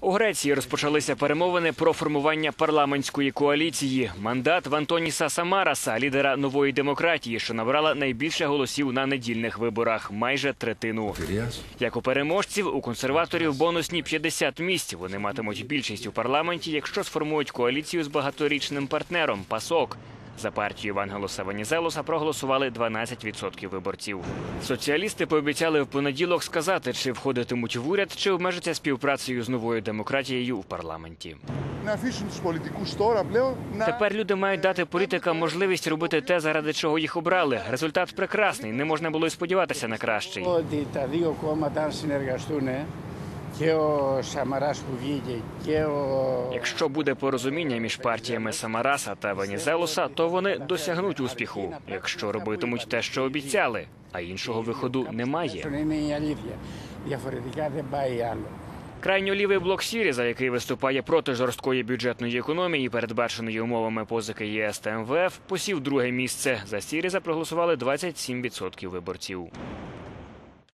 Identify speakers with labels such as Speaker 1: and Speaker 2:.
Speaker 1: У Греції розпочалися перемовини про формування парламентської коаліції. Мандат в Антоніса Самараса, лідера нової демократії, що набрала найбільше голосів на недільних виборах майже третину. Як у переможців, у консерваторів бонусні 50 місць. Вони матимуть більшість у парламенті, якщо сформують коаліцію з багаторічним партнером ПАСОК. За партію Вангелоса Венізелоса проголосували 12% виборців. Соціалісти пообіцяли в понеділок сказати, чи входитимуть в уряд, чи обмежаться співпрацею з новою демократією в парламенті. Тепер люди мають дати політикам можливість робити те, заради чого їх обрали. Результат прекрасний. Не можна було й сподіватися на кращий. Якщо буде порозуміння між партіями Самараса та Венізелоса, то вони досягнуть успіху, якщо робитимуть те, що обіцяли, а іншого виходу немає. Крайньо лівий блок Сіріза, який виступає проти жорсткої бюджетної економії, передбаченої умовами позики ЄС та МВФ, посів друге місце. За Сіріза проголосували 27% виборців.